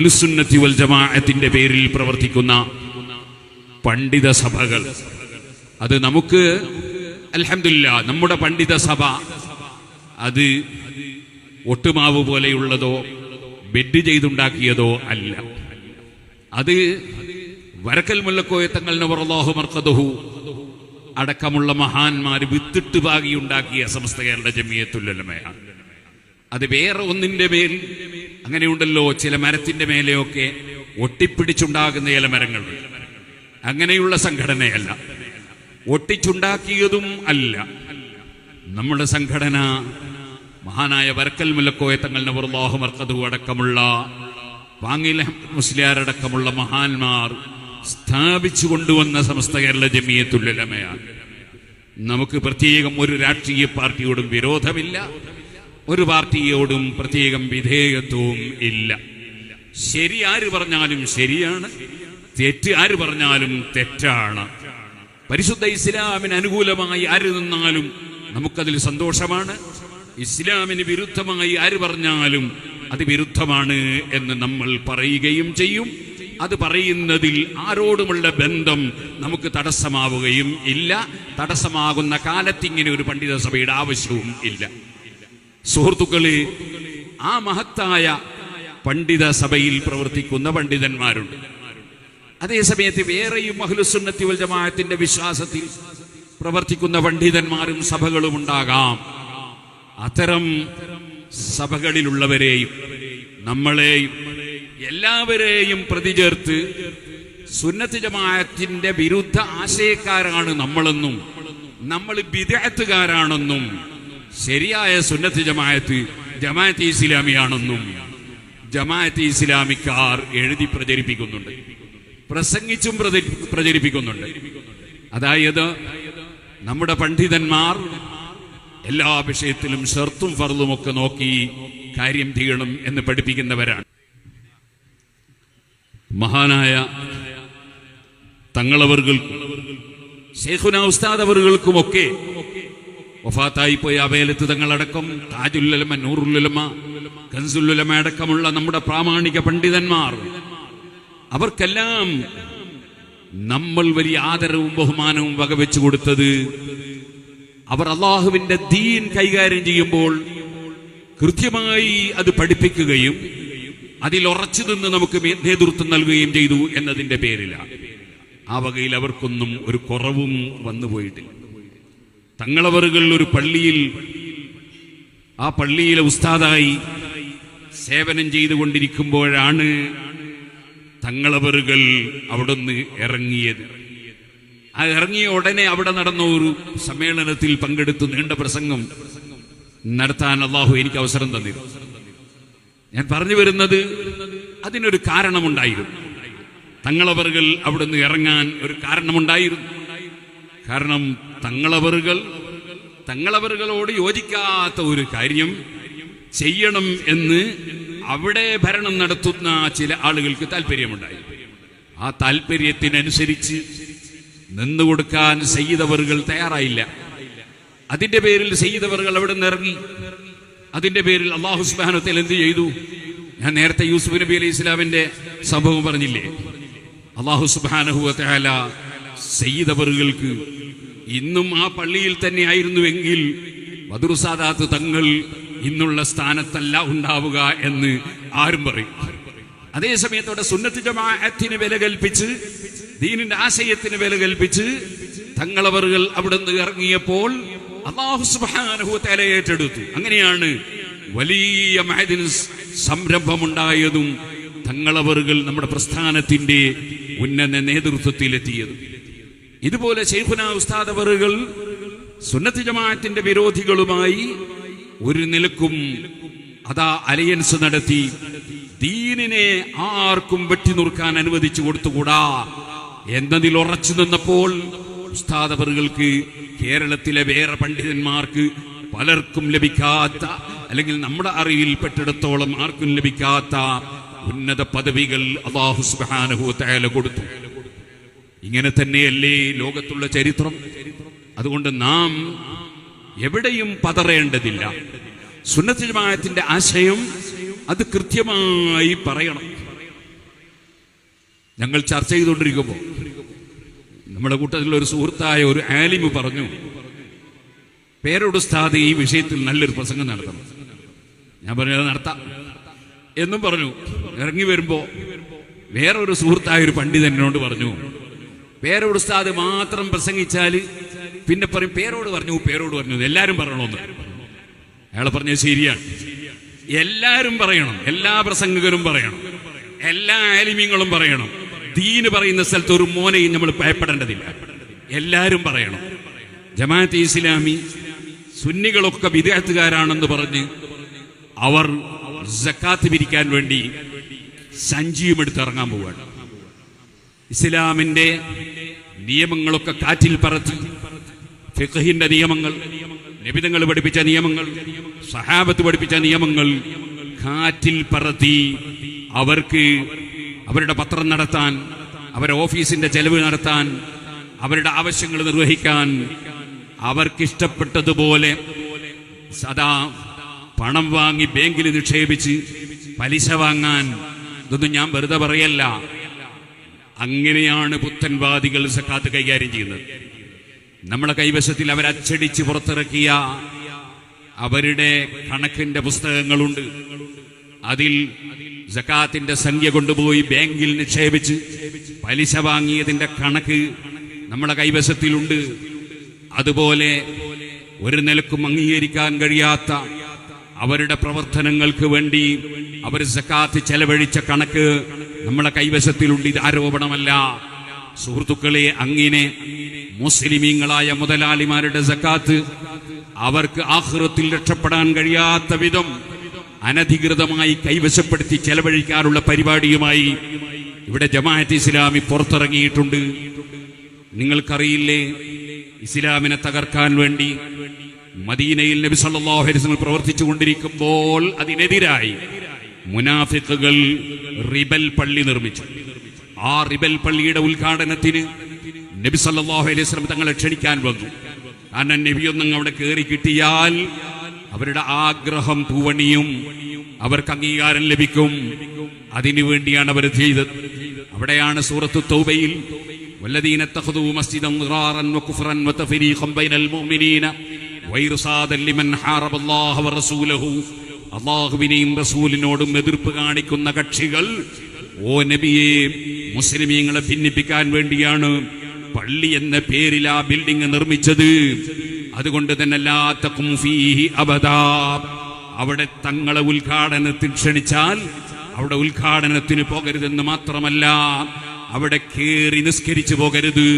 അഹ്ലുസുന്നത്തി വൽ ജമാഅത്തിന്റെ പേരിൽ പ്രവർത്തിക്കുന്ന പണ്ഡിത സഭകൾ. അത് നമുക്ക് അലഹമില്ല നമ്മുടെ പണ്ഡിത സഭ അത് ഒട്ടുമാവ് പോലെയുള്ളതോ ബെഡ് ചെയ്തുണ്ടാക്കിയതോ അല്ല. അത് വരക്കൽ മുല്ലക്കോയ തങ്ങൾ മർക്കദഹു അടക്കമുള്ള മഹാന്മാർ വിത്തിട്ട് പാകിയുണ്ടാക്കിയ സമസ്ത കേരള ജമിയത്തുല്ലമയാണ് അത് വേറെ ഒന്നിന്റെ മേൽ അങ്ങനെയുണ്ടല്ലോ ചില മരത്തിന്റെ മേലെയൊക്കെ ഒട്ടിപ്പിടിച്ചുണ്ടാകുന്ന ചില മരങ്ങളുണ്ട് അങ്ങനെയുള്ള സംഘടനയല്ല. ഒട്ടിച്ചുണ്ടാക്കിയതും അല്ല. നമ്മുടെ സംഘടന മഹാനായ വരക്കൽ മുല്ലക്കോയ തങ്ങൾ നബുർലാഹു മർക്കതു അടക്കമുള്ള വാങ്ങില മുസ്ലിയാരടക്കമുള്ള മഹാന്മാർ സ്ഥാപിച്ചു കൊണ്ടുവന്ന സമസ്ത കേരള ജമിയത്തുല്ലമയാണ് നമുക്ക് പ്രത്യേകം ഒരു രാഷ്ട്രീയ പാർട്ടിയോടും വിരോധമില്ല. ഒരു പാർട്ടിയോടും പ്രത്യേകം വിധേയത്വവും ഇല്ല. ശരി ആര് പറഞ്ഞാലും ശരിയാണ്. തെറ്റ് ആര് പറഞ്ഞാലും തെറ്റാണ്. പരിശുദ്ധ ഇസ്ലാമിന് അനുകൂലമായി ആര് നിന്നാലും നമുക്കതിൽ സന്തോഷമാണ്. ഇസ്ലാമിന് വിരുദ്ധമായി ആര് പറഞ്ഞാലും അത് വിരുദ്ധമാണ് എന്ന് നമ്മൾ പറയുകയും ചെയ്യും. അത് പറയുന്നതിൽ ആരോടുമുള്ള ബന്ധം നമുക്ക് തടസ്സമാവുകയും ഇല്ല. തടസ്സമാകുന്ന കാലത്ത് ഇങ്ങനെ ഒരു പണ്ഡിത സഭയുടെ ആവശ്യവും ഇല്ല. സുഹൃത്തുക്കളെ ആ മഹത്തായ പണ്ഡിത സഭയിൽ പ്രവർത്തിക്കുന്ന പണ്ഡിതന്മാരുണ്ട്. അതേസമയത്ത് വേറെയും അഹ്ലുസുന്നത്തി വൽ ജമാഅത്തിന്റെ വിശ്വാസത്തിൽ പ്രവർത്തിക്കുന്ന പണ്ഡിതന്മാരും സഭകളും ഉണ്ടാകാം. അത്തരം സഭകളിലുള്ളവരെയും നമ്മളെയും എല്ലാവരെയും പ്രതിചേർത്ത് സുന്നത്ത് ജമാഅത്തിന്റെ വിരുദ്ധ ആശയക്കാരാണ് നമ്മളെന്നും നമ്മൾ വിദഗ്ധക്കാരാണെന്നും ശരിയായ സുന്നത്ത് ജമായത്ത് ജമായത്ത് ഇസ്ലാമിയാണെന്നും ജമായത്ത് ഇസ്ലാമിക്കാർ എഴുതി പ്രചരിപ്പിക്കുന്നുണ്ട്. പ്രസംഗിച്ചും പ്രചരിപ്പിക്കുന്നുണ്ട്. അതായത് നമ്മുടെ പണ്ഡിതന്മാർ എല്ലാ വിഷയത്തിലും ഷർത്തും ഫർളും ഒക്കെ നോക്കി കാര്യം ചെയ്യണം എന്ന് പഠിപ്പിക്കുന്നവരാണ്. മഹാനായ തങ്ങളവർകൾക്കും ശേഖുന ഉസ്താദ് അവർകൾക്കുമൊക്കെ വഫാത്തായി പോയ അവേലത്ത് തങ്ങളടക്കം താജുല്ലുലമ നൂറുല്ലുലമ കൻസുല്ലുലമ അടക്കമുള്ള നമ്മുടെ പ്രാമാണിക പണ്ഡിതന്മാർ. അവർക്കെല്ലാം നമ്മൾ വലിയ ആദരവും ബഹുമാനവും വകവെച്ചു കൊടുത്തത് അവർ അള്ളാഹുവിന്റെ ദീൻ കൈകാര്യം ചെയ്യുമ്പോൾ കൃത്യമായി അത് പഠിപ്പിക്കുകയും അതിൽ ഉറച്ചു നിന്ന് നമുക്ക് നേതൃത്വം നൽകുകയും ചെയ്തു എന്നതിന്റെ പേരിലാണ്. ആ വകയിൽ അവർക്കൊന്നും ഒരു കുറവും വന്നുപോയിട്ടില്ല. തങ്ങളവറുകൾ ഒരു പള്ളിയിൽ ആ പള്ളിയിലെ ഉസ്താദായി സേവനം ചെയ്തുകൊണ്ടിരിക്കുമ്പോഴാണ് തങ്ങളവറുകൾ അവിടുന്ന് ഇറങ്ങിയത്. ആ ഇറങ്ങിയ ഉടനെ അവിടെ നടന്ന ഒരു സമ്മേളനത്തിൽ പങ്കെടുത്ത് നീണ്ട പ്രസംഗം നടത്താൻ അള്ളാഹു എനിക്ക് അവസരം തന്നിരുന്നു ഞാൻ പറഞ്ഞു വരുന്നത് അതിനൊരു കാരണമുണ്ടായിരുന്നു. തങ്ങളവറുകൾ അവിടുന്ന് ഇറങ്ങാൻ ഒരു കാരണമുണ്ടായിരുന്നു. കാരണം തങ്ങളവറുകൾ തങ്ങളവറുകളോട് യോജിക്കാത്ത ഒരു കാര്യം ചെയ്യണം എന്ന് അവിടെ ഭരണം നടത്തുന്ന ചില ആളുകൾക്ക് താല്പര്യമുണ്ടായി ആ താല്പര്യത്തിനനുസരിച്ച് നിന്നുകൊടുക്കാൻ സയ്യിദവറുകൾ തയ്യാറായില്ല. അതിന്റെ പേരിൽ സയ്യിദവറുകൾ അവിടെ നിന്ന് ഇറങ്ങി. അതിന്റെ പേരിൽ അള്ളാഹു സുബാനത്തിൽ എന്ത് ചെയ്തു? ഞാൻ നേരത്തെ യൂസുഫ് നബി അലൈഹി ഇസ്ലാമിന്റെ സംഭവം പറഞ്ഞില്ലേ? അള്ളാഹു സുബാനഹുല സയ്യിദവറുകൾക്ക് ഇന്നും ആ പള്ളിയിൽ തന്നെ ആയിരുന്നുവെങ്കിൽ മധുറുസാദാത്ത് തങ്ങൾ ഇന്നുള്ള സ്ഥാനത്തല്ല ഉണ്ടാവുക എന്ന് ആരും പറയും. അതേ സമയത്തോടെ സുന്നത്ത് വില കൽപ്പിച്ച് ദീനിന്റെ ആശയത്തിന് വില കൽപ്പിച്ച് തങ്ങളവറുകൾ അവിടെ നിന്ന് ഇറങ്ങിയപ്പോൾ അള്ളാഹു സുബ്ഹാനഹു തആല ഏറ്റെടുത്തു. അങ്ങനെയാണ് വലിയ മഹദിന് സംരംഭമുണ്ടായതും തങ്ങളവറുകൾ നമ്മുടെ പ്രസ്ഥാനത്തിന്റെ ഉന്നത നേതൃത്വത്തിലെത്തിയതും. ഇതുപോലെ ഷെയ്ഖുന ഉസ്താദ് അവറുകൾ സുന്നത്ത് ജമാഅത്തിന്റെ വിരോധികളുമായി ഒരു നിലക്കും അതാ അലയൻസ് നടത്തി ദീനിനെ ആർക്കും വെട്ടി നുറുക്കാൻ അനുവദിച്ചു കൊടുത്തുകൂടാ എന്നതിൽ ഉറച്ചു നിന്നപ്പോൾ ഉസ്താദവറുകൾക്ക് കേരളത്തിലെ വേറെ പണ്ഡിതന്മാർക്ക് പലർക്കും ലഭിക്കാത്ത അല്ലെങ്കിൽ നമ്മുടെ അറിവിൽ പെട്ടിടത്തോളം ആർക്കും ലഭിക്കാത്ത ഉന്നത പദവികൾ അള്ളാഹു സുബ്ഹാനഹു തആല കൊടുത്തു. ഇങ്ങനെ തന്നെയല്ലേ ലോകത്തുള്ള ചരിത്രം? അതുകൊണ്ട് നാം എവിടെയും പതറേണ്ടതില്ല. സുന്നത്ത് ആശയം അത് കൃത്യമായി പറയണം. ഞങ്ങൾ ചർച്ച ചെയ്തുകൊണ്ടിരിക്കുമ്പോൾ നമ്മുടെ കൂട്ടത്തിലുള്ള ഒരു സുഹൃത്തായ ഒരു ആലിമ് പറഞ്ഞു പേരോട് ഉസ്താദ് ഈ വിഷയത്തിൽ നല്ലൊരു പ്രസംഗം നടത്തണം. ഞാൻ പറഞ്ഞു അത് നടത്താം. എന്നും പറഞ്ഞു. ഇറങ്ങി വരുമ്പോ വേറൊരു സുഹൃത്തായ ഒരു പണ്ഡിതനോട് പറഞ്ഞു പേരോട് ഉസ്താദ് മാത്രം പ്രസംഗിച്ചാൽ പിന്നെ പറയും പേരോട് പറഞ്ഞു പേരോട് പറഞ്ഞു. എല്ലാവരും പറയണമെന്ന് അയാളെ പറഞ്ഞത് ശരിയാണ്. എല്ലാവരും പറയണം. എല്ലാ പ്രസംഗകരും പറയണം. എല്ലാ ആലിമ്യങ്ങളും പറയണം. ദീന് പറയുന്ന സ്ഥലത്ത് ഒരു മോനെയും നമ്മൾ ഭയപ്പെടേണ്ടതില്ല. എല്ലാവരും പറയണം. ജമാഅത്ത് ഇസ്ലാമി സുന്നികളൊക്കെ വിദേഹത്തുകാരാണെന്ന് പറഞ്ഞ് അവർ ജക്കാത്ത് പിരിക്കാൻ വേണ്ടി സഞ്ചിയും എടുത്ത് ഇറങ്ങാൻ പോവുകയാണ്. ഇസ്ലാമിന്റെ നിയമങ്ങളൊക്കെ കാറ്റിൽ പറത്തി. ഫിഖഹിന്റെ നിയമങ്ങൾ നിബിതങ്ങൾ പഠിപ്പിച്ച നിയമങ്ങൾ സഹാബത്ത് പഠിപ്പിച്ച നിയമങ്ങൾ കാറ്റിൽ പറത്തി. അവർക്ക് അവരുടെ പത്രം നടത്താൻ അവരുടെ ഓഫീസിന്റെ ചെലവ് നടത്താൻ അവരുടെ ആവശ്യങ്ങൾ നിർവഹിക്കാൻ അവർക്കിഷ്ടപ്പെട്ടതുപോലെ സദാ പണം വാങ്ങി ബാങ്കിൽ നിക്ഷേപിച്ച് പലിശ വാങ്ങാൻ ഇതൊന്നും ഞാൻ വെറുതെ പറയല്ല. അങ്ങനെയാണ് പുത്തൻവാദികൾ സക്കാത്ത് കൈകാര്യം ചെയ്യുന്നത്. നമ്മുടെ കൈവശത്തിൽ അവരച്ചടിച്ച് പുറത്തിറക്കിയ അവരുടെ കണക്കിന്റെ പുസ്തകങ്ങളുണ്ട്. അതിൽ ജക്കാത്തിന്റെ സംഖ്യ കൊണ്ടുപോയി ബാങ്കിൽ നിക്ഷേപിച്ച് പലിശ വാങ്ങിയതിന്റെ കണക്ക് നമ്മുടെ കൈവശത്തിലുണ്ട്. അതുപോലെ ഒരു നിലക്കും അംഗീകരിക്കാൻ കഴിയാത്ത അവരുടെ പ്രവർത്തനങ്ങൾക്ക് വേണ്ടി അവർ സക്കാത്ത് ചെലവഴിച്ച കണക്ക് നമ്മളെ കൈവശത്തിലുണ്ട് ഇത് ആരോപണമല്ല. സുഹൃത്തുക്കളെ അങ്ങിനെ മുസ്ലിമീങ്ങളായ മുതലാളിമാരുടെ സക്കാത്ത് അവർക്ക് ആഹ്റത്തിൽ രക്ഷപ്പെടാൻ കഴിയാത്ത വിധം അനധികൃതമായി കൈവശപ്പെടുത്തി ചെലവഴിക്കാനുള്ള പരിപാടിയുമായി ഇവിടെ ജമാഅത്ത് ഇസ്ലാമി പുറത്തിറങ്ങിയിട്ടുണ്ട്. നിങ്ങൾക്കറിയില്ലേ ഇസ്ലാമിനെ തകർക്കാൻ വേണ്ടി മദീനയിൽ നബി സല്ലല്ലാഹു അലൈഹി വസല്ലം പ്രവർത്തിച്ചു കൊണ്ടിരിക്കുമ്പോൾ അതിനെതിരായി മുനാഫിക്കുകൾ റിബൽ പള്ളി നിർമ്മിച്ചു ആ റിബൽ പള്ളിയുടെ ഉദ്ഘാടനത്തിന് നബി സല്ലല്ലാഹു അലൈഹി വസല്ലം തങ്ങളെ ക്ഷണിക്കാൻ വന്നു കാരണം നബിയൊന്നും അവിടെ കയറി കിട്ടിയാൽ അവരുടെ ആഗ്രഹം പൂവണിയും അവർക്ക് അംഗീകാരം ലഭിക്കും അതിനു വേണ്ടിയാണ് അവർ ചെയ്തത് അവിടെയാണ് സൂറത്ത് തൗബയിൽ والذين اتخذوا مسجدا ضرارا وكفرا وتفريقا بين المؤمنين وإرصادا لمن حارب الله ورسوله അള്ളാഹുവിനെയും റസൂലിനോടും എതിർപ്പ് കാണിക്കുന്ന കക്ഷികൾ ഓ നബിയെ മുസ്ലിമീങ്ങളെ ഭിന്നിപ്പിക്കാൻ വേണ്ടിയാണ് പള്ളി എന്ന പേരിൽ ആ ബിൽഡിംഗ് നിർമ്മിച്ചത്. അതുകൊണ്ട് തന്നെ അവിടെ തങ്ങളെ ഉദ്ഘാടനത്തിൽ ക്ഷണിച്ചാൽ അവിടെ ഉദ്ഘാടനത്തിന് പോകരുതെന്ന് മാത്രമല്ല അവിടെ കേറി നിസ്കരിച്ചു പോകരുത്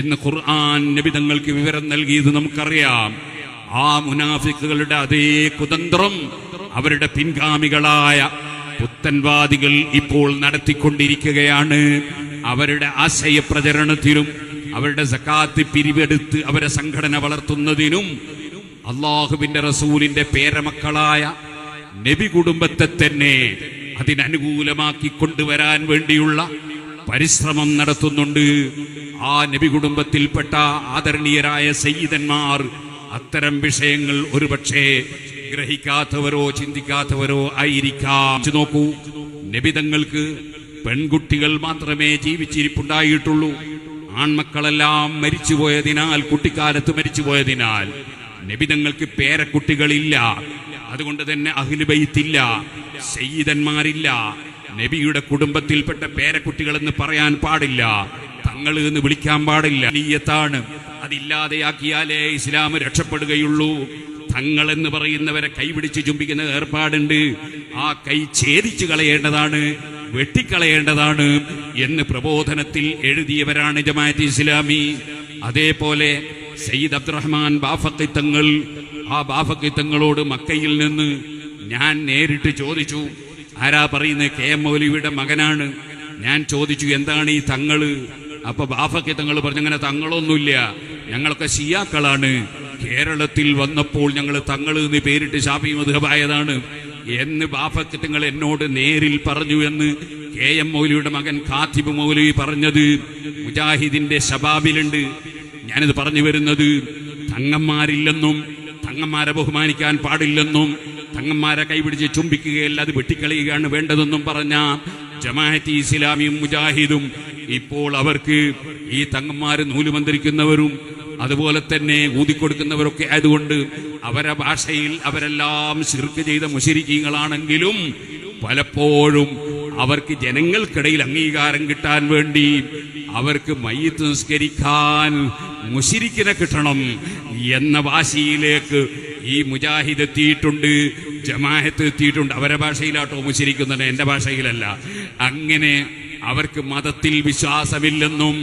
എന്ന് ഖുർആൻ നബി തങ്ങൾക്ക് വിവരം നൽകിയത് നമുക്കറിയാം. ആ മുനാഫിക്കുകളുടെ അതേ കുതന്ത്രം അവരുടെ പിൻഗാമികളായ പുത്തൻവാദികൾ ഇപ്പോൾ നടത്തിക്കൊണ്ടിരിക്കുകയാണ്. അവരുടെ ആശയ പ്രചരണത്തിനും അവരുടെ സക്കാത്ത് പിരിവെടുത്ത് അവരെ സംഘടന വളർത്തുന്നതിനും അള്ളാഹുവിന്റെ റസൂലിന്റെ പേരമക്കളായ നബി കുടുംബത്തെ തന്നെ അതിനനുകൂലമാക്കി കൊണ്ടുവരാൻ വേണ്ടിയുള്ള പരിശ്രമം നടത്തുന്നുണ്ട്. ആ നബി കുടുംബത്തിൽപ്പെട്ട ആദരണീയരായ സയ്യിദന്മാർ അത്തരം വിഷയങ്ങൾ ഒരുപക്ഷെ ഗ്രഹിക്കാത്തവരോ ചിന്തിക്കാത്തവരോ ആയിരിക്കാം. നോക്കൂ നിബിതങ്ങൾക്ക് പെൺകുട്ടികൾ മാത്രമേ ജീവിച്ചിരിപ്പുണ്ടായിട്ടുള്ളൂ. ആൺമക്കളെല്ലാം മരിച്ചുപോയതിനാൽ കുട്ടിക്കാലത്ത് മരിച്ചുപോയതിനാൽ നിബിതങ്ങൾക്ക് പേരക്കുട്ടികളില്ല. അതുകൊണ്ട് തന്നെ അഖിലുബൈത്തില്ല സയ്യിദന്മാരില്ല. നബിയുടെ കുടുംബത്തിൽപ്പെട്ട പേരക്കുട്ടികളെന്ന് പറയാൻ പാടില്ല. തങ്ങൾ എന്ന് വിളിക്കാൻ പാടില്ല. നീയത്താണ് അതില്ലാതെയാക്കിയാലേ ഇസ്ലാം രക്ഷപ്പെടുകയുള്ളൂ. തങ്ങൾ എന്ന് പറയുന്നവരെ കൈപിടിച്ച് ചുംബിക്കുന്ന ഏർപ്പാടുണ്ട്. ആ കൈ ഛേദിച്ചു കളയേണ്ടതാണ് വെട്ടിക്കളയേണ്ടതാണ് എന്ന് പ്രബോധനത്തിൽ എഴുതിയവരാണ് ജമാഅത്ത് ഇസ്ലാമി. അതേപോലെ സയ്യിദ് അബ്ദുറഹ്മാൻ ബാഫക്കിത്തങ്ങൾ ആ ബാഫക്കിത്തങ്ങളോട് മക്കയിൽ നിന്ന് ഞാൻ നേരിട്ട് ചോദിച്ചു ആരാ പറയുന്നത് കെ എം മൗലവിയുടെ മകനാണ്? ഞാൻ ചോദിച്ചു എന്താണ് ഈ തങ്ങൾ? അപ്പൊ ബാഫക്കി തങ്ങൾ പറഞ്ഞു അങ്ങനെ തങ്ങളൊന്നുമില്ല ഞങ്ങളൊക്കെ ഷിയാക്കളാണ് കേരളത്തിൽ വന്നപ്പോൾ ഞങ്ങൾ തങ്ങൾ എന്ന് പേരിട്ട് ഷാഫി മധുഹബായതാണ് എന്ന് ബാഫക്കി തങ്ങൾ എന്നോട് നേരിൽ പറഞ്ഞു എന്ന് കെ എം മൗലിയുടെ മകൻ കാത്തിബ് മൗലവി പറഞ്ഞത് മുജാഹിദിന്റെ ശബാബിലുണ്ട്. ഞാനിത് പറഞ്ഞു വരുന്നത് തങ്ങന്മാരില്ലെന്നും തങ്ങന്മാരെ ബഹുമാനിക്കാൻ പാടില്ലെന്നും തങ്ങന്മാരെ കൈപിടിച്ച് ചുംബിക്കുകയല്ല അത് വെട്ടിക്കളയുകയാണ് വേണ്ടതെന്നും പറഞ്ഞ ജമാഅത്തി ഇസ്ലാമിയും മുജാഹിദും ഇപ്പോൾ അവർക്ക് ഈ തങ്ങന്മാര് നൂലുമന്ത്രിക്കുന്നവരും അതുപോലെ തന്നെ ഊതിക്കൊടുക്കുന്നവരൊക്കെ ആയതുകൊണ്ട് അവരെ ഭാഷയിൽ അവരെല്ലാം ശിർക്ക് ചെയ്ത മുശരിക്കീങ്ങളാണെങ്കിലും പലപ്പോഴും അവർക്ക് ജനങ്ങൾക്കിടയിൽ അംഗീകാരം കിട്ടാൻ വേണ്ടി അവർക്ക് മയ്യത്ത് നിസ്കരിക്കാൻ മുശിരിക്കിനെ കിട്ടണം എന്ന വാശിയിലേക്ക് ഈ മുജാഹിദ് എത്തിയിട്ടുണ്ട് ജമാഹത്ത് എത്തിയിട്ടുണ്ട്. അവരെ ഭാഷയിലാട്ടോ മുശിരിക്കുന്നത് എന്റെ ഭാഷയിലല്ല. അങ്ങനെ അവർക്ക് മതത്തിൽ വിശ്വാസമില്ലെന്നും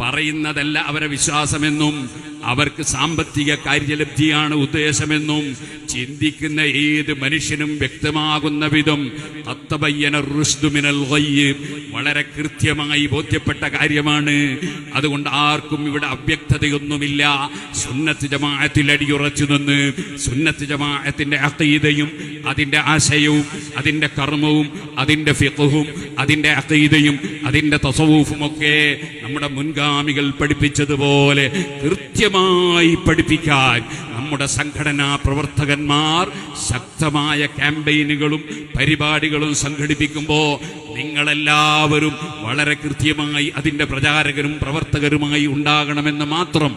പറയുന്നതല്ല അവരെ വിശ്വാസമെന്നും അവർക്ക് സാമ്പത്തിക കാര്യലബ്ധിയാണ് ഉദ്ദേശമെന്നും ചിന്തിക്കുന്ന ഏത് മനുഷ്യനും വ്യക്തമാകുന്ന വിധം മിനൽ വളരെ കൃത്യമായി ബോധ്യപ്പെട്ട കാര്യമാണ്. അതുകൊണ്ട് ആർക്കും ഇവിടെ അവ്യക്തതയൊന്നുമില്ല. സുന്നത്ത് ജമാഅത്തിൽ അടിയുറച്ചു നിന്ന് സുന്നത്ത് ജമാഅത്തിന്റെ അഖീദയും അതിന്റെ ആശയവും അതിന്റെ കർമ്മവും അതിന്റെ ഫിഖും അതിന്റെ അഖീദയും അതിന്റെ തസവൂഫും ഒക്കെ നമ്മുടെ മുൻഗാമികൾ പഠിപ്പിച്ചതുപോലെ കൃത്യമായി പഠിപ്പിക്കാൻ നമ്മുടെ സംഘടനാ പ്രവർത്തകന്മാർ ശക്തമായ ക്യാമ്പയിനുകളും പരിപാടികളും സംഘടിപ്പിക്കുമ്പോൾ നിങ്ങളെല്ലാവരും വളരെ കൃത്യമായി അതിന്റെ പ്രചാരകരും പ്രവർത്തകരുമായി ഉണ്ടാകണമെന്ന് മാത്രം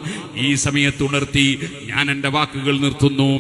ഈ സമയത്ത് ഉണർത്തി ഞാൻ എന്റെ വാക്കുകൾ നിർത്തുന്നു.